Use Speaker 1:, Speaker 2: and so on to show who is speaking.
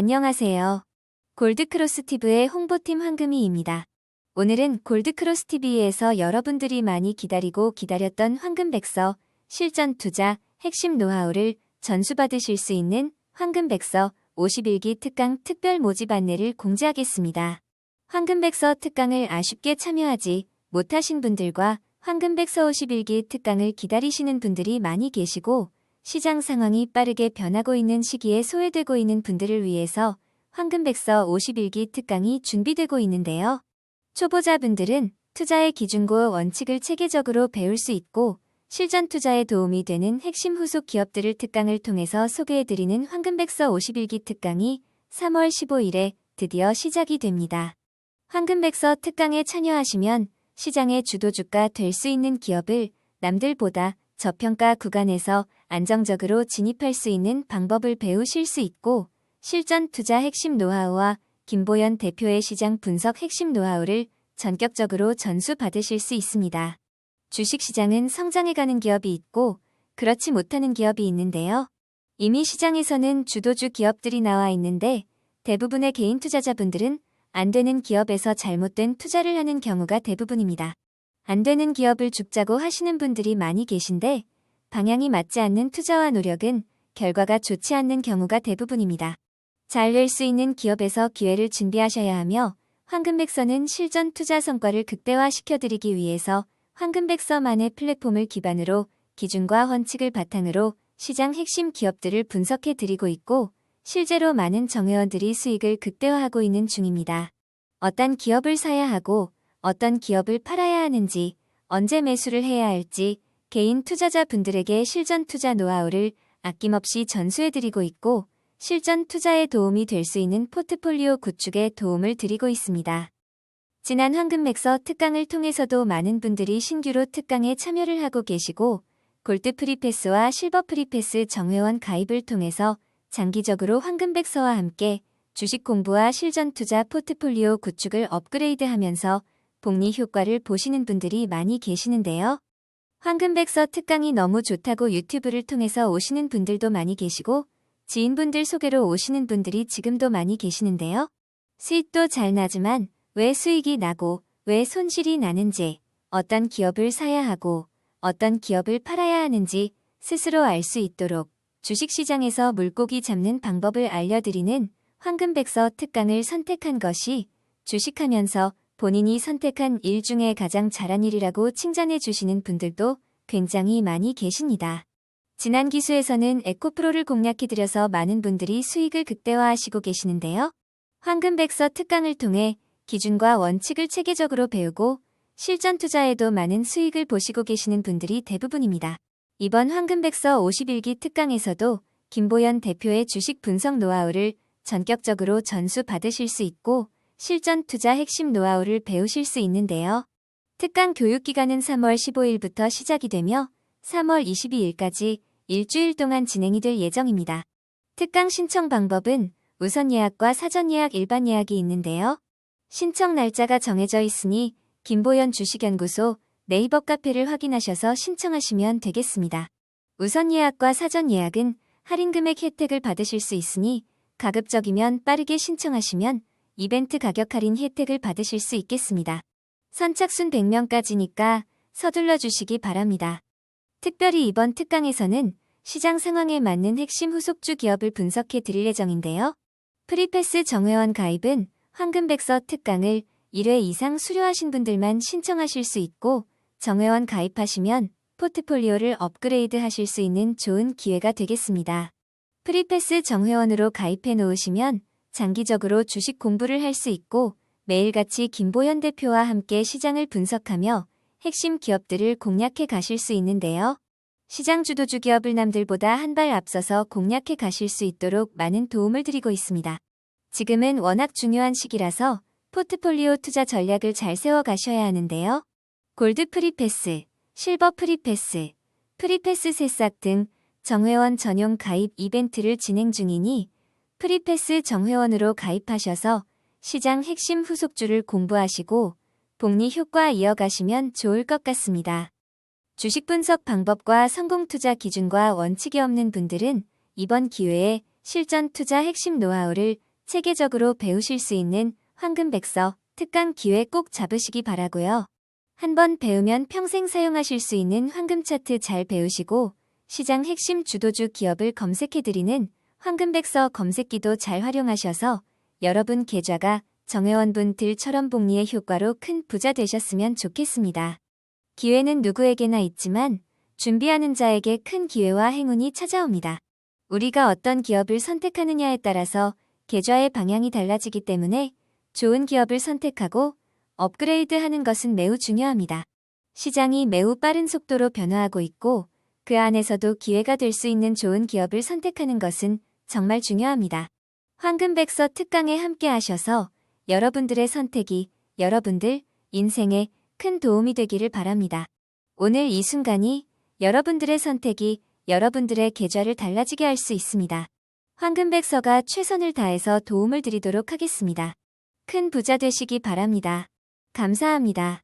Speaker 1: 안녕하세요. 골드크로스티브의 홍보팀 황금이입니다. 오늘은 골드크로스티브에서 여러분들이 많이 기다리고 기다렸던 황금백서 실전 투자 핵심 노하우를 전수받으실 수 있는 황금백서 51기 특강 특별 모집 안내를 공지하겠습니다. 황금백서 특강을 아쉽게 참여하지 못하신 분들과 황금백서 51기 특강을 기다리시는 분들이 많이 계시고 시장 상황이 빠르게 변하고 있는 시기에 소외되고 있는 분들을 위해서 황금백서 51기 특강이 준비되고 있는데요. 초보자분들은 투자의 기준과 원칙을 체계적으로 배울 수 있고 실전 투자에 도움이 되는 핵심 후속 기업들을 특강을 통해서 소개해드리는 황금백서 51기 특강이 3월 15일에 드디어 시작이 됩니다. 황금백서 특강에 참여하시면 시장의 주도주가 될 수 있는 기업을 남들보다 저평가 구간에서 안정적으로 진입할 수 있는 방법을 배우실 수 있고 실전 투자 핵심 노하우와 김보연 대표의 시장 분석 핵심 노하우를 전격적으로 전수 받으실 수 있습니다. 주식시장은 성장해가는 기업이 있고 그렇지 못하는 기업이 있는데요. 이미 시장에서는 주도주 기업들이 나와 있는데 대부분의 개인 투자자분들은 안 되는 기업에서 잘못된 투자를 하는 경우가 대부분입니다. 안 되는 기업을 죽자고 하시는 분들이 많이 계신데 방향이 맞지 않는 투자와 노력은 결과가 좋지 않는 경우가 대부분입니다. 잘낼수 있는 기업에서 기회를 준비하셔야 하며 황금백서는 실전 투자 성과를 극대화시켜드리기 위해서 황금백서만의 플랫폼을 기반으로 기준과 원칙을 바탕으로 시장 핵심 기업들을 분석해 드리고 있고 실제로 많은 정회원들이 수익을 극대화하고 있는 중입니다. 어떤 기업을 사야 하고 어떤 기업을 팔아야 하는지 언제 매수를 해야 할지 개인 투자자 분들에게 실전 투자 노하우를 아낌없이 전수해드리고 있고 실전 투자에 도움이 될 수 있는 포트폴리오 구축에 도움을 드리고 있습니다. 지난 황금맥서 특강을 통해서도 많은 분들이 신규로 특강에 참여를 하고 계시고 골드 프리패스와 실버 프리패스 정회원 가입을 통해서 장기적으로 황금백서와 함께 주식 공부와 실전 투자 포트폴리오 구축을 업그레이드하면서 복리 효과를 보시는 분들이 많이 계시는데요. 황금백서 특강이 너무 좋다고 유튜브를 통해서 오시는 분들도 많이 계시고 지인분들 소개로 오시는 분들이 지금도 많이 계시는데요. 수익도 잘 나지만 왜 수익이 나고 왜 손실이 나는지 어떤 기업을 사야 하고 어떤 기업을 팔아야 하는지 스스로 알 수 있도록 주식시장에서 물고기 잡는 방법을 알려드리는 황금백서 특강을 선택한 것이 주식하면서 본인이 선택한 일 중에 가장 잘한 일이라고 칭찬해 주시는 분들도 굉장히 많이 계십니다. 지난 기수에서는 에코프로를 공략해드려서 많은 분들이 수익을 극대화하시고 계시는데요. 황금백서 특강을 통해 기준과 원칙을 체계적으로 배우고 실전 투자에도 많은 수익을 보시고 계시는 분들이 대부분입니다. 이번 황금백서 51기 특강에서도 김보연 대표의 주식 분석 노하우를 전격적으로 전수 받으실 수 있고 실전 투자 핵심 노하우를 배우실 수 있는데요. 특강 교육 기간은 3월 15일부터 시작이 되며 3월 22일까지 일주일 동안 진행이 될 예정입니다. 특강 신청 방법은 우선 예약과 사전 예약 일반 예약이 있는데요. 신청 날짜가 정해져 있으니 김보연 주식연구소 네이버 카페를 확인하셔서 신청하시면 되겠습니다. 우선 예약과 사전 예약은 할인 금액 혜택을 받으실 수 있으니 가급적이면 빠르게 신청하시면 이벤트 가격 할인 혜택을 받으실 수 있겠습니다. 선착순 100명까지니까 서둘러 주시기 바랍니다. 특별히 이번 특강에서는 시장 상황에 맞는 핵심 후속주 기업을 분석해 드릴 예정인데요. 프리패스 정회원 가입은 황금백서 특강을 1회 이상 수료하신 분들만 신청하실 수 있고 정회원 가입하시면 포트폴리오를 업그레이드 하실 수 있는 좋은 기회가 되겠습니다. 프리패스 정회원으로 가입해 놓으시면 장기적으로 주식 공부를 할 수 있고 매일같이 김보현 대표와 함께 시장을 분석하며 핵심 기업들을 공략해 가실 수 있는데요. 시장 주도주 기업을 남들보다 한 발 앞서서 공략해 가실 수 있도록 많은 도움을 드리고 있습니다. 지금은 워낙 중요한 시기라서 포트폴리오 투자 전략을 잘 세워 가셔야 하는데요. 골드 프리패스, 실버 프리패스, 프리패스 새싹 등 정회원 전용 가입 이벤트를 진행 중이니 프리패스 정회원으로 가입하셔서 시장 핵심 후속주를 공부하시고 복리 효과 이어가시면 좋을 것 같습니다. 주식 분석 방법과 성공 투자 기준과 원칙이 없는 분들은 이번 기회에 실전 투자 핵심 노하우를 체계적으로 배우실 수 있는 황금백서 특강 기회 꼭 잡으시기 바라고요. 한번 배우면 평생 사용하실 수 있는 황금 차트 잘 배우시고 시장 핵심 주도주 기업을 검색해드리는 황금백서 검색기도 잘 활용하셔서 여러분 계좌가 정회원분들처럼 복리의 효과로 큰 부자 되셨으면 좋겠습니다. 기회는 누구에게나 있지만 준비하는 자에게 큰 기회와 행운이 찾아옵니다. 우리가 어떤 기업을 선택하느냐에 따라서 계좌의 방향이 달라지기 때문에 좋은 기업을 선택하고 업그레이드 하는 것은 매우 중요합니다. 시장이 매우 빠른 속도로 변화하고 있고 그 안에서도 기회가 될 수 있는 좋은 기업을 선택하는 것은 정말 중요합니다. 황금백서 특강에 함께 하셔서 여러분들의 선택이 여러분들 인생에 큰 도움이 되기를 바랍니다. 오늘 이 순간이 여러분들의 선택이 여러분들의 계좌를 달라지게 할 수 있습니다. 황금백서가 최선을 다해서 도움을 드리도록 하겠습니다. 큰 부자 되시기 바랍니다. 감사합니다.